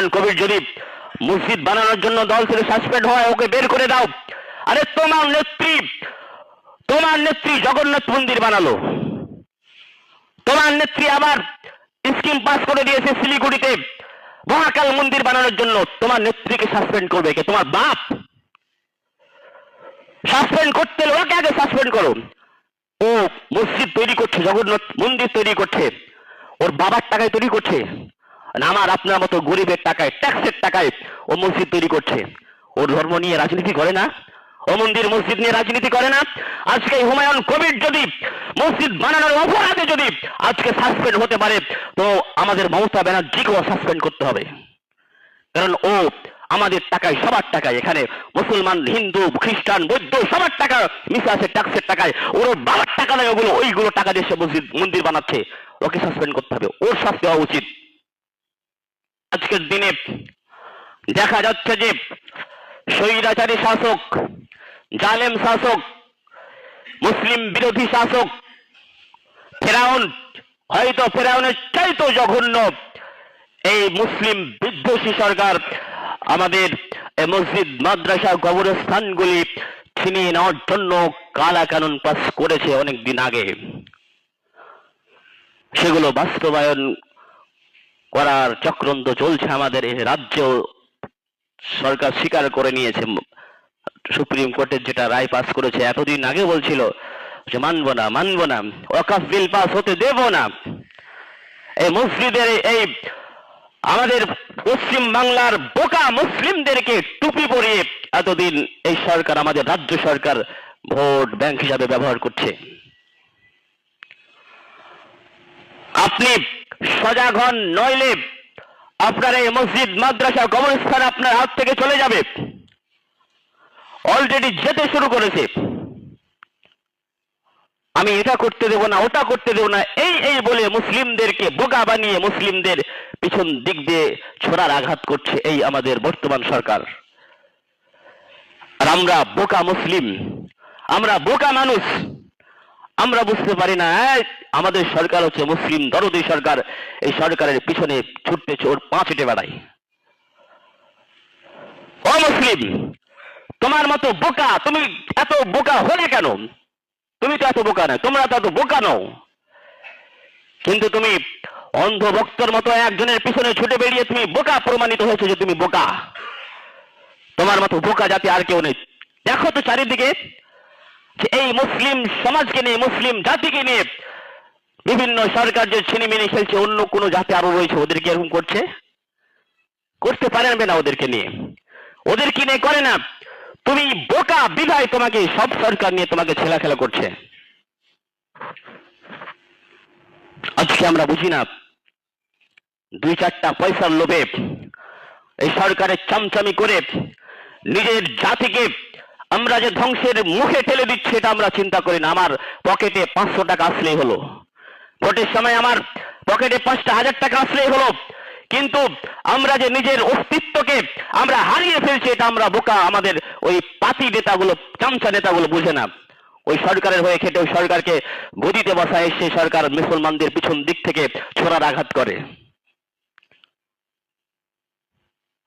হুমায়ুন কবির যদি মসজিদ বানানোর জন্য দল থেকে সাসপেন্ড হয়, ওকে বের করে দাও। আরে তোমার নেত্রী তোমার নেত্রী জগন্নাথ মন্দির বানালো। তোমার নেত্রী আবার স্কিম পাস করে দিয়েছে শিলিগুড়িতে। মহাকাল মন্দির বানানোর জন্য তোমার নেত্রীকে সাসপেন্ড করবে কে? তোমার বাপ। সাসপেন্ড করতে ওকে আগে সাসপেন্ড করো। ও মসজিদ তৈরি করছে, জগন্নাথ মন্দির তৈরি করছে। ওর বাবার টাকায় তৈরি করছে। আমার আপনার মতো গরিবের টাকায় ট্যাক্সের টাকায় ও মসজিদ তৈরি করছে। ওর ধর্ম নিয়ে রাজনীতি করে না। ও মন্দির, মসজিদ নিয়ে রাজনীতি করে না। আজকে হুমায়ুন কবির যদি মসজিদ বানানোর অপরাধে যদি আজকে সাসপেন্ড হতে পারে, তো আমাদের মমতা ব্যানার্জিকেও সাসপেন্ড করতে হবে। কারণ ও আমাদের টাকায়, সবার টাকায় এখানে মুসলমান, হিন্দু, খ্রিস্টান, বৌদ্ধ, সবার টাকা মিশে আছে ট্যাক্সের টাকায়। ওর বাবার টাকা নয়, ওগুলো, ওইগুলো টাকা দিয়ে সে মসজিদ, মন্দির বানাচ্ছে। ওকে সাসপেন্ড করতে হবে। ওর শাস্তি হওয়া উচিত। আজকের দিনে দেখা যাচ্ছে যে স্বৈরাচারী শাসক, জালেম শাসক, মুসলিম বিরোধী শাসক, ফেরাউন, হয়তো ফেরাউনের চাইতো জঘন্য এই মুসলিম বিদ্বেষী সরকার আমাদের মসজিদ, মাদ্রাসা, কবরস্থানগুলি ছিনিয়ে নেওয়ার জন্য কালা কানুন পাস করেছে অনেক দিন আগে। সেগুলো বাস্তবায়ন করার চক্রান্ত চলছে আমাদের এই রাজ্য। সরকার স্বীকার করে নিয়েছে। সুপ্রিম কোর্টের যেটা রায় পাস করেছে, এতদিন আগে বলছিল যে মানব না মানব না, ওয়াকাফ বিল পাস হতে দেব না। এই মসজিদের এই আমাদের পশ্চিম বাংলার বোকা মুসলিমদেরকে টুপি পরিয়ে এতদিন এই সরকার, আমাদের রাজ্য সরকার ভোট ব্যাংক হিসাবে ব্যবহার করছে। আপনি সজাগ হন নইলে আপনার এই মসজিদ, মাদ্রাসা, কবরস্থান আপনার হাত থেকে চলে যাবে। অলরেডি যেতে শুরু করেছে। আমি এটা করতে দেব না, ওটা করতে দেব না। এই এই বলে মুসলিমদেরকে বোকা বানিয়ে মুসলিমদের পিছন দিক দিয়ে ছোড়ার আঘাত করছে এই আমাদের বর্তমান সরকার। আর আমরা বোকা মুসলিম। আমরা বোকা মানুষ। আমরা বুঝতে পারি না আমাদের সরকার হচ্ছে মুসলিম দরদি সরকার, এই সরকারের পিছনে ছুটতে ওর পা ছুটে বেড়ায়। ও মুসলিম, তোমার মতো বোকা, তুমি এত বোকা হলে কেন? তুমি তো এত বোকা না তোমরা তো এত বোকা নও। কিন্তু তুমি অন্ধ ভক্তর মতো একজনের পিছনে ছুটে বেরিয়ে তুমি বোকা প্রমাণিত হয়েছে যে তুমি বোকা। তোমার মতো বোকা জাতি আর কেউ নেই। দেখো তো চারিদিকে এই মুসলিম সমাজকে নিয়ে, মুসলিম জাতিকে নিয়ে বিভিন্ন সরকার যে ছিনিমিনি খেলছে, অন্য কোনো জাতি আরও রয়েছে, ওদেরকে এরকম করছে? করতে পারবে না ওদেরকে নিয়ে। ওদেরকে নিয়ে করে না। তুমি বোকা বিধায় তোমাকে সব সরকার নিয়ে তোমাকে ছেলা খেলা করছে। আজকে আমরা বুঝি না, দুই চারটা পয়সার লোভে এই সরকারের চামচামি করে নিজের জাতিকে আমরা যে ধ্বংসের মুখে ঠেলে দিচ্ছি, এটা আমরা চিন্তা করি না। আমার পকেটে পাঁচশো টাকা আসলেই হলো। ভোটের সময় আমার পকেটে পাঁচটা হাজার টাকা আসলেই হলো। কিন্তু আমরা যে নিজের অস্তিত্বকে আমরা হারিয়ে ফেলছি, এটা আমরা বোকা আমাদের ওই পাতি নেতাগুলো, চামচা নেতাগুলো বুঝে না। ওই সরকারের হয়ে খেটে ওই সরকারকে গদিতে বসায়, সে সরকার মুসলমানদের পিছন দিক থেকে ছোড়ার আঘাত করে।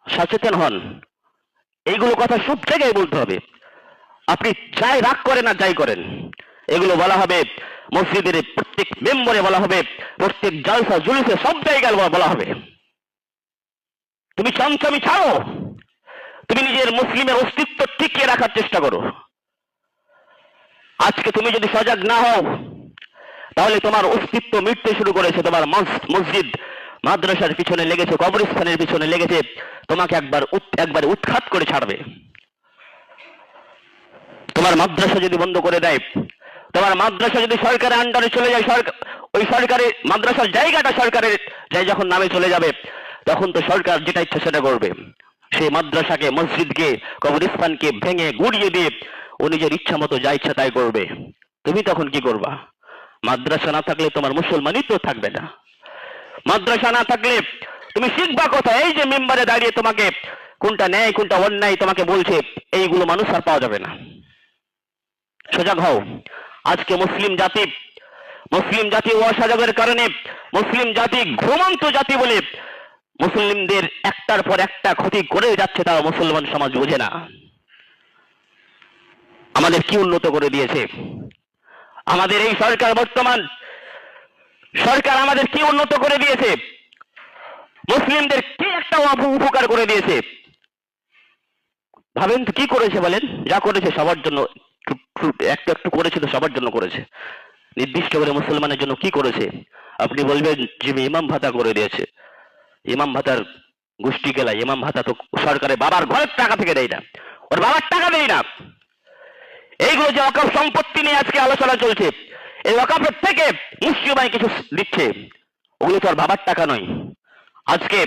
সচেতন হন। এইগুলো কথা সব জায়গায় বলতে হবে। আপনি যাই রাগ করেন আর যাই করেন, এগুলো বলা হবে মসজিদের প্রত্যেক মেম্বরে বলা হবে, প্রত্যেক জালসা, জুলুসে সব জায়গায় বলা হবে। তুমি চমচমি ছাড়ো, তুমি নিজের মুসলিমের অস্তিত্ব টিকিয়ে রাখার চেষ্টা করো। আজকে তুমি যদি সজাগ না হও, তাহলে তোমার অস্তিত্ব মিটতে শুরু করেছে, তোমার মসজিদ মাদ্রাসার পিছনে লেগেছে, কবরস্থানের পিছনে লেগেছে, তোমাকে একবার একবার উৎখাত করে ছাড়বে। তোমার মাদ্রাসা যদি বন্ধ করে দেয়, তোমার মাদ্রাসা যদি সরকারের আন্ডারে চলে যায় ওই সরকারের মাদ্রাসার জায়গাটা সরকারের যাই যখন নামে চলে যাবে, তখন তো সরকার যেটা ইচ্ছা সেটা করবে। সেই মাদ্রাসাকে, মসজিদকে, কবরস্থানকে ভেঙে গুড়িয়ে দিয়ে ও নিজের ইচ্ছা মতো যা ইচ্ছা তাই করবে। তুমি তখন কি করবা? মাদ্রাসা না থাকলে তোমার মুসলমানই তো থাকবে না। মাদ্রাসা না থাকলে তুমি শিখবা কোথায়? এই যে মেম্বারে দাঁড়িয়ে তোমাকে কোনটা ন্যায়, কোনটা অন্যায় তোমাকে বলছে, এইগুলো মানুষ আর পাওয়া যাবে না। সজাগ হও। আজকে মুসলিম জাতি মুসলিম জাতি অসজাগের কারণে মুসলিম জাতি ঘুমন্ত জাতি বলে মুসলিমদের একটার পর একটা ক্ষতি করে যাচ্ছে তারা মুসলমান সমাজ বোঝে না। আমাদের কি উন্নত করে দিয়েছে? আমাদের এই সরকার বর্তমান, সরকার আমাদের কি উন্নত করে দিয়েছে? মুসলিমদের কি একটা উপকার করে দিয়েছে? ভাবেন কি করেছে বলেন? যা করেছে সবার জন্য একটু- একটু- একটু করেছে তো সবার জন্য করেছে। নির্দিষ্ট করে মুসলমানের জন্য কি করেছে? আপনি বলবেন যে ইমাম ভাতা করে দিয়েছে। ইমাম ভাতার গোষ্ঠী গেলা ইমাম ভাতা তো সরকারের বাবার ঘরের টাকা থেকে দেয় না। ওর বাবার টাকা দেয় না। এইগুলো যে অকাপ সম্পত্তি নিয়ে আজকে আলোচনা চলছে, এই অকাপের থেকে মুসলিমাই কিছু দিচ্ছে। ওগুলো তো আর বাবার টাকা নয়। আজকে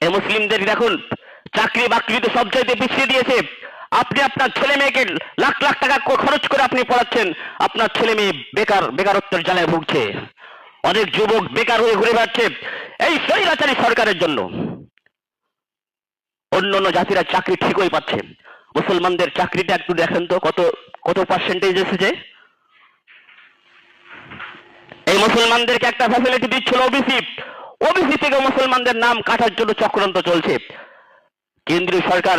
এই মুসলিমদের দেখুন চাকরি বাকরিতে সব চাইতে পিছিয়ে দিয়েছে। আপনি আপনার ছেলে মেয়েকে লাখ লাখ টাকা খরচ করে আপনি পড়াচ্ছেন, আপনার ছেলে মেয়ে বেকার, বেকারত্বের জ্বালায় ভুগছে। অনেক যুবক বেকার হয়ে ঘুরে বেড়াচ্ছে এই স্বৈরাচারী সরকারের জন্য। অন্য অন্য জাতিরা চাকরি ঠিকই পাচ্ছে। মুসলমানদের চাকরিটা একটু দেখেন তো কত কত পার্সেন্টেজ এসেছে? এই মুসলমানদেরকে একটা ফ্যাসিলিটি দিচ্ছিল ওবিসি ওবিসি থেকে মুসলমানদের নাম কাটার জন্য চক্রান্ত চলছে। কেন্দ্রীয় সরকার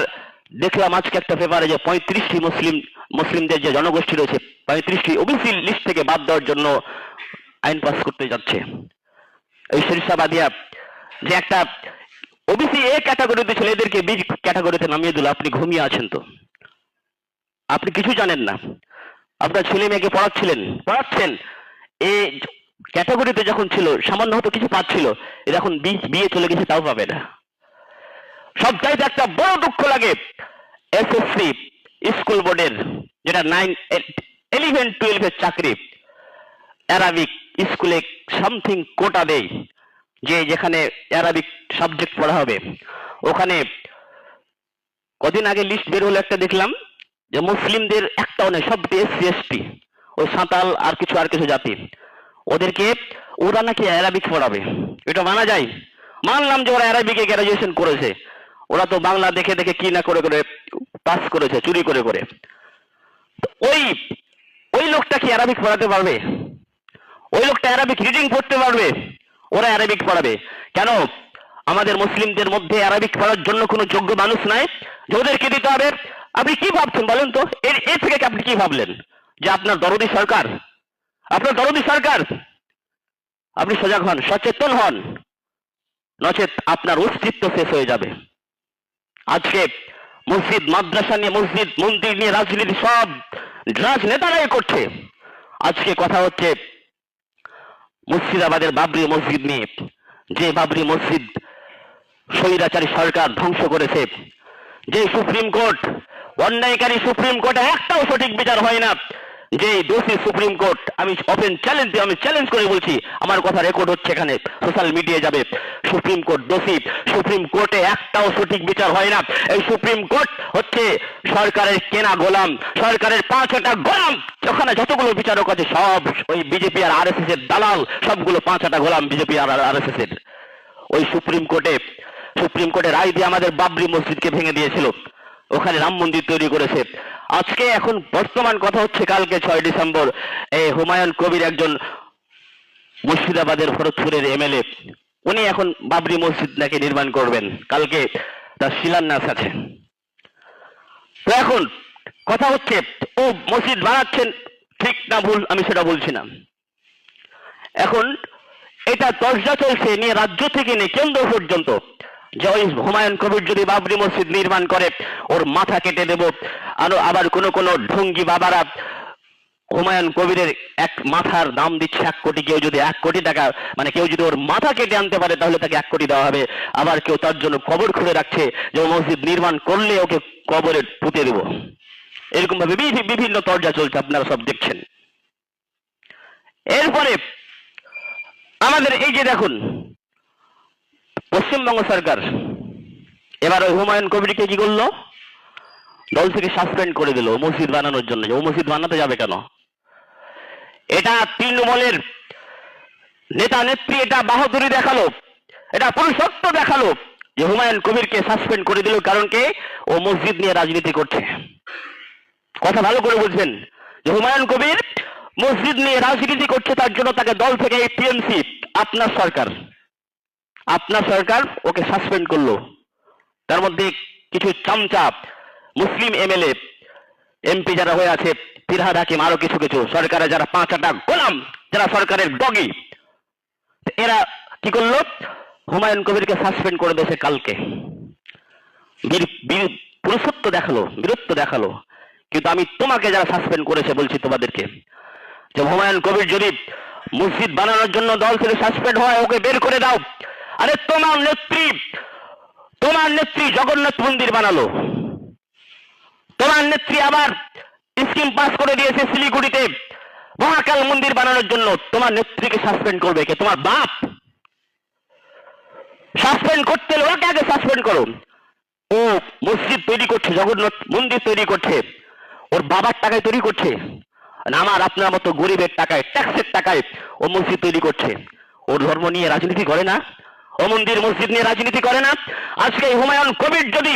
দেখলাম আজকে একটা পেপারে যে পঁয়ত্রিশটি মুসলিম, মুসলিমদের যে জনগোষ্ঠী রয়েছে, পঁয়ত্রিশটি ওবিসি লিস্ট থেকে বাদ দেওয়ার জন্য আইন পাস করতে যাচ্ছে। এই শরিষাবাদিয়া যে একটা ওবিসি এ ক্যাটাগরিতে ছিল এদেরকে বি ক্যাটাগরিতে নামিয়ে দিল, আপনি ঘুমিয়ে আছেন তো। আপনি কিছু জানেন না। আপনার ছেলে মেয়েকে পড়াচ্ছিলেন, পড়াচ্ছেন। এ ক্যাটাগরিতে যখন ছিল, সামান্য হয়তো কিছু পাচ্ছিল এখন বি- বিয়ে চলে গেছে, তাও পাবে না। সবচাইতে একটা বড় দুঃখ লাগে এসএসসি স্কুল বোর্ডের, যেটা নাইন ইলেভেন টুয়েলভের চাকরি। অ্যারাবিক স্কুলে সামথিং কোটা দেয়, যে যেখানে অ্যারাবিক সাবজেক্ট পড়া হবে। ওখানে কদিন আগে লিস্ট বের হলো একটা দেখলাম, যে মুসলিমদের একটাও নেই সব এসসি এসটি ওই সাঁতাল আর কিছু আর কিছু জাতি। ওদেরকে, ওরা নাকি অ্যারাবিক পড়াবে। এটা মানা যায়। মানলাম যে ওরা অ্যারাবিকে গ্রাজুয়েশন করেছে। ওরা তো বাংলা দেখে দেখে কি না করে করে পাস করেছে, চুরি করে করে। ওই ওই লোকটা কি অ্যারাবিক পড়াতে পারবে? ওই লোকটা অ্যারাবিক রিডিং পড়তে পারবে? ওরা অ্যারাবিক পড়াবে। কেন? আমাদের মুসলিমদের মধ্যে অ্যারাবিক পড়ার জন্য কোনো যোগ্য মানুষ নাই। যে ওদেরকে দিতে হবে। আপনি কি ভাবছেন বলেন তো? এর এর থেকে আপনি কি ভাবলেন? যে আপনার দরদি সরকার? আপনার দরদি সরকার? আপনি সজাগ হন, সচেতন হন। নচেত আপনার অস্তিত্ব শেষ হয়ে যাবে। আজকে মসজিদ, মাদ্রাসা নিয়ে, মসজিদ, মন্দির নিয়ে, রাজনীতি সব রাজনেতারাই করছে। আজকে কথা হচ্ছে মুর্শিদাবাদের বাবরি মসজিদ নিয়ে। যে বাবরি মসজিদ স্বৈরাচারী সরকার ধ্বংস করেছে, যে সুপ্রিম কোর্ট, অন্যায়কারী সুপ্রিম কোর্টে একটাও সঠিক বিচার হয় না। যে দোষী সুপ্রিম কোর্ট, আমি ওপেন চ্যালেঞ্জ দিয়ে আমি চ্যালেঞ্জ করে বলছি, আমার কথা রেকর্ড হচ্ছে এখানে সোশ্যাল মিডিয়ায় যাবে। সুপ্রিম কোর্ট দোষী, সুপ্রিম কোর্টে একটাও সঠিক বিচার হয় না। এই সুপ্রিম কোর্ট হচ্ছে সরকারের কেনা গোলাম, সরকারের পাঁচ পাঁচটা গোলাম, ওখানে যতগুলো বিচারক আছে, সব ওই বিজেপি আর আরএসএস এর দালাল, সবগুলো পাঁচ পাঁচটা গোলাম বিজেপি আর আরএসএস এর। ওই সুপ্রিম কোর্টে সুপ্রিম কোর্টে রায় দিয়ে আমাদের বাবরি মসজিদকে ভেঙে দিয়েছিল। ওখানে রাম মন্দির তৈরি করেছে। আজকে এখন বর্তমান কথা হচ্ছে কালকে ছয় ডিসেম্বর এই হুমায়ুন কবির একজন মুর্শিদাবাদের ফরজপুরের এমএলএ। উনি এখন বাবরি মসজিদ নাকি নির্মাণ করবেন। কালকে তার শিলান্যাস আছে। তো এখন কথা হচ্ছে, ও মসজিদ বানাচ্ছেন, ঠিক না ভুল, আমি সেটা বলছি না। এখন এটা চর্চা চলছে, নিয়ে রাজ্য থেকে নিয়ে কেন্দ্র পর্যন্ত। হুমায়ুন কবির যদি বাবরি মসজিদ নির্মাণ করে, ওর মাথা কেটে দেব। আরও আবার কোন কোন ঢঙ্গি বাবারা হুমায়ুন কবিরের এক মাথার দাম দিচ্ছে এক কোটি, কেউ যদি এক কোটি টাকা মানে কেউ যদি ওর মাথা কেটে আনতে পারে, তাহলে তাকে এক কোটি দেওয়া হবে। আবার কেউ তার জন্য কবর খুলে রাখছে, যে মসজিদ নির্মাণ করলে ওকে কবরে পুঁতে দেব। এরকম ভাবে বিভিন্ন তর্জা চলছে, আপনারা সব দেখছেন। এরপরে আমাদের এই যে দেখুন পশ্চিমবঙ্গ সরকার। এবার ওই হুমায়ুন কবিরকে কি করল? দল থেকে সাসপেন্ড করে দিল, মসজিদ বানানোর জন্য। ও মসজিদ বানাতে যাবে কেন? এটা তৃণমূলের নেতা নেত্রী, এটা বাহাদুরি দেখাল, এটা পুরুষত্ব দেখাল যে হুমায়ুন কবিরকে সাসপেন্ড করে দিল কারণ কে? ও মসজিদ নিয়ে রাজনীতি করছে। কথা ভালো করে বুঝবেন যে হুমায়ুন কবির মসজিদ নিয়ে রাজনীতি করছে, তার জন্য তাকে দল থেকে টিএমসি আপনার সরকার। আপনার সরকার ওকে সাসপেন্ড করল। তার মধ্যে কিছু চামচা মুসলিম এমএলএ, এমপি যারা হয়ে আছে, ফিরহাদ হাকিম, আরও কিছু কিছু। সরকারের যারা পাঁচ আটা গোলাম, যারা সরকারের ডগি এরা কি করল? হুমায়ুন কবিরকে সাসপেন্ড করে দিয়েছে কালকে। পুরুষত্ব দেখাল, বীরত্ব দেখাল। কিন্তু আমি তোমাকে যারা সাসপেন্ড করেছে বলছি তোমাদেরকে, যে হুমায়ুন কবির যদি মসজিদ বানানোর জন্য দল থেকে সাসপেন্ড হয়, ওকে বের করে দাও। আরে তোমার নেত্রী তোমার নেত্রী জগন্নাথ মন্দির বানালো। তোমার নেত্রী আবার স্কিম পাস করে দিয়েছে শিলিগুড়িতে। মহাকাল মন্দির বানানোর জন্য তোমার নেত্রীকে সাসপেন্ড করবে কে? তোমার বাপ। সাসপেন্ড করতে হলে ওকে আগে সাসপেন্ড করো। ও মসজিদ তৈরি করছে, জগন্নাথ মন্দির তৈরি করছে। ওর বাবার টাকায় তৈরি করছে। আমার আপনার মতো গরিবের টাকায় ট্যাক্সের টাকায় ও মসজিদ তৈরি করছে। ওর ধর্ম নিয়ে রাজনীতি করে না। ও মন্দির মসজিদ নিয়ে রাজনীতি করে না। আজকে হুমায়ুন কবির যদি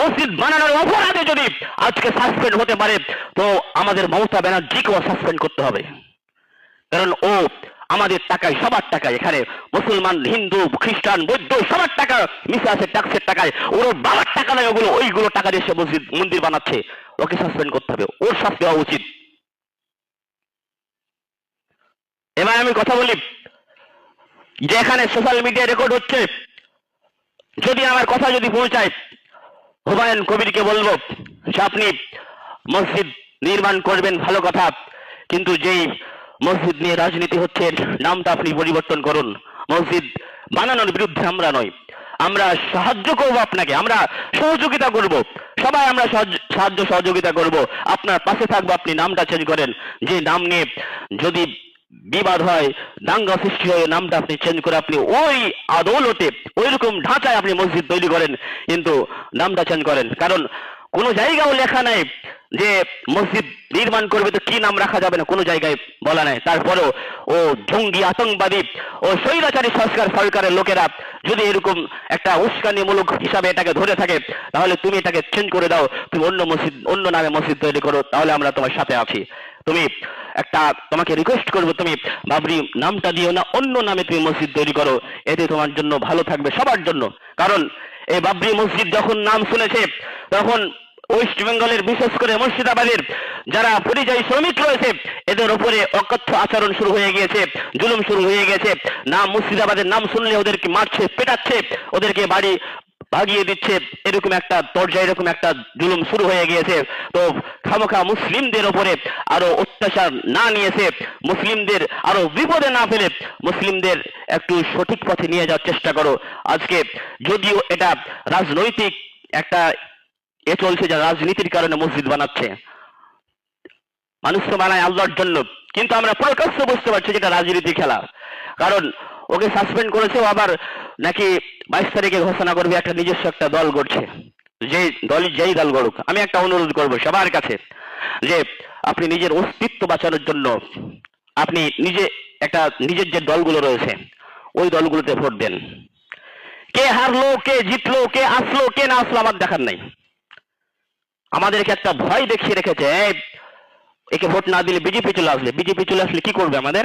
মসজিদ বানানোর অপরাধে যদি আজকে সাসপেন্ড হতে পারে, তো আমাদের মমতা ব্যানার্জিকেও সাসপেন্ড করতে হবে। কারণ ও আমাদের টাকায়, সবার টাকায় এখানে মুসলমান, হিন্দু, খ্রিস্টান, বৌদ্ধ, সবার টাকা মিশে আছে ট্যাক্সের টাকায়। ওর বাবার টাকা নয়, ওগুলো, ওইগুলো টাকা দিয়ে সে মসজিদ, মন্দির বানাচ্ছে। ওকে সাসপেন্ড করতে হবে। ওর শাস্তি হওয়া উচিত। এবার আমি কথা বলি যে এখানে সোশ্যাল মিডিয়া রেকর্ড হচ্ছে, যদি আমার কথা যদি পৌঁছায়, হুমায়ুন কবিরকে বলব যে আপনি মসজিদ নির্মাণ করবেন, ভালো কথা, কিন্তু যেই মসজিদ নিয়ে রাজনীতি হচ্ছে নামটা আপনি পরিবর্তন করুন। মসজিদ বানানোর বিরুদ্ধে আমরা নই। আমরা সাহায্য করব আপনাকে, আমরা সহযোগিতা করব। সবাই আমরা সাহায্য সহযোগিতা করব। আপনার পাশে থাকব, আপনি নামটা চেঞ্জ করেন। যে নাম নিয়ে যদি বিবাদ হয়, দাঙ্গা সৃষ্টি হয় নামটা আপনি চেঞ্জ করে আপনি ওই আদৌলতে ওই রকম ঢাঁচায় আপনি মসজিদ তৈরি করেন, কিন্তু নামটা চেঞ্জ করেন। কারণ কোনো জায়গাও লেখা নাই যে মসজিদ নির্মাণ করবে তো কি নাম রাখা যাবে না, কোনো জায়গায় বলা নাই। তারপরেও ও জঙ্গি, আতঙ্কবাদী ও স্বৈরাচারী সংস্কার সরকারের লোকেরা যদি এরকম একটা উস্কানিমূলক হিসাবে এটাকে ধরে থাকে, তাহলে তুমি এটাকে চেঞ্জ করে দাও, তুমি অন্য মসজিদ, অন্য নামে মসজিদ তৈরি করো, তাহলে আমরা তোমার সাথে আছি। তুমি একটা, তোমাকে রিকোয়েস্ট করব, তুমি বাবরি নামটা দিও না, অন্য নামে তুমি মসজিদ তৈরি করো। এতে তোমার জন্য ভালো থাকবে সবার জন্য। কারণ এই বাবরি মসজিদ যখন নাম শুনেছে, তখন ওয়েস্ট বেঙ্গলের বিশেষ করে মুর্শিদাবাদের যারা পরিযায়ী শ্রমিক রয়েছে, এদের উপরে অকথ্য আচরণ শুরু হয়ে গিয়েছে, জুলুম শুরু হয়ে গেছে নাম মুর্শিদাবাদের নাম শুনলে ওদেরকে মারছে, পেটাচ্ছে, ওদেরকে বাড়ি ভাগিয়ে দিচ্ছে, এরকম একটা পর্যায়ে এরকম একটা জুলুম শুরু হয়ে গিয়েছে। তো খামোখা মুসলিমদের ওপরে আরও অত্যাচার না নিয়েছে, মুসলিমদের আরও বিপদে না ফেলে মুসলিমদের একটু সঠিক পথে নিয়ে যাওয়ার চেষ্টা করো। আজকে যদিও এটা রাজনৈতিক একটা এ চলছে যা রাজনীতির কারণে মসজিদ বানাচ্ছে। মানুষ তো বানায় আল্লাহর জন্য, কিন্তু আমরা প্রকাশ্য বুঝতে পারছি যেটা রাজনীতি খেলা। কারণ ওকে সাসপেন্ড করেছে আবার নাকি বাইশ তারিখে ঘোষণা করবে একটা নিজস্ব একটা দল গড়ছে। যে দল, যেই দল গড়ুক। আমি একটা অনুরোধ করব সবার কাছে যে আপনি নিজের অস্তিত্ব বাঁচানোর জন্য আপনি নিজে একটা নিজের যে দলগুলো রয়েছে, ওই দলগুলোতে ভোট দেন। কে হারলো, কে জিতলো, কে আসলো, কে না আসলো আমার দেখার নাই। আমাদেরকে একটা ভয় দেখিয়ে রেখেছে একে ভোট না দিলে বিজেপি চলে আসলে। বিজেপি চলে আসলে কি করবে আমাদের?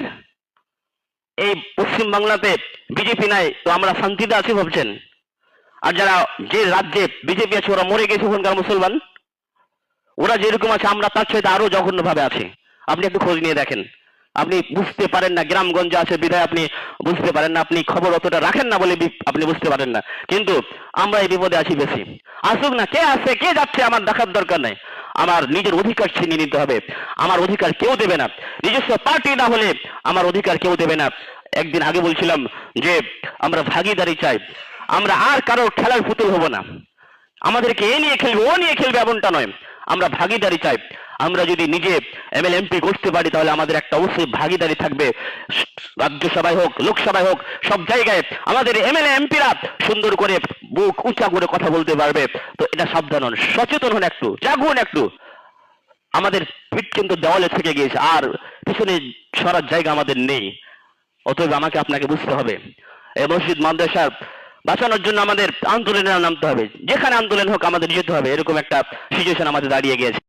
এই পশ্চিম বাংলাতে বিজেপি নাই, তো আমরা শান্তিতে আছি ভাবছেন। আর যারা যে রাজ্যে বিজেপি আছে, ওরা মরে গেছে ওখানকার মুসলমান। ওরা যেরকম আছে, আমরা তার চাইতে আরও জঘন্য ভাবে আছি। আপনি একটু খোঁজ নিয়ে দেখেন। আপনি বুঝতে পারেন না, গ্রামগঞ্জে আছে বিধায় আপনি বুঝতে পারেন না, আপনি খবর অতটা রাখেন না বলে আপনি বুঝতে পারেন না। কিন্তু আমরা এই বিপদে আছি বেশি। আসুক না, কে আসছে কে যাচ্ছে, আমার দেখার দরকার নাই। আমার নিজের অধিকার ছিনিয়ে নিতে হবে। আমার অধিকার কেউ দেবে না। নিজস্ব পার্টি না হলে আমার অধিকার কেউ দেবে না। একদিন আগে বলছিলাম যে, আমরা ভাগিদারি চাই। আমরা আর কারোর খেলার পুতুল হব না। আমাদেরকে এ নিয়ে খেলবে, ও নিয়ে খেলবে এমনটা নয়। আমরা ভাগিদারি চাই। আমরা যদি নিজে এমএল এমপি করতে পারি, তাহলে আমাদের একটা অবশ্যই ভাগিদারি থাকবে। রাজ্যসভায় হোক, লোকসভায় হোক, সব জায়গায় আমাদের এমএলএ এমপিরা সুন্দর করে বুক উঁচা করে কথা বলতে পারবে। তো এটা সাবধান হন, সচেতন হন একটু, জাগুন একটু। আমাদের পিঠ কিন্তু দেওয়ালে থেকে গিয়েছে, আর পিছনে সরার জায়গা আমাদের নেই। অতএব আমাকে আপনাকে বুঝতে হবে। এই মসজিদ মাদ্রাসা বাঁচানোর জন্য আমাদের আন্দোলনে নামতে হবে। যেখানে আন্দোলন হোক আমাদের যেতে হবে, এরকম একটা সিচুয়েশন আমাদের দাঁড়িয়ে গিয়েছে।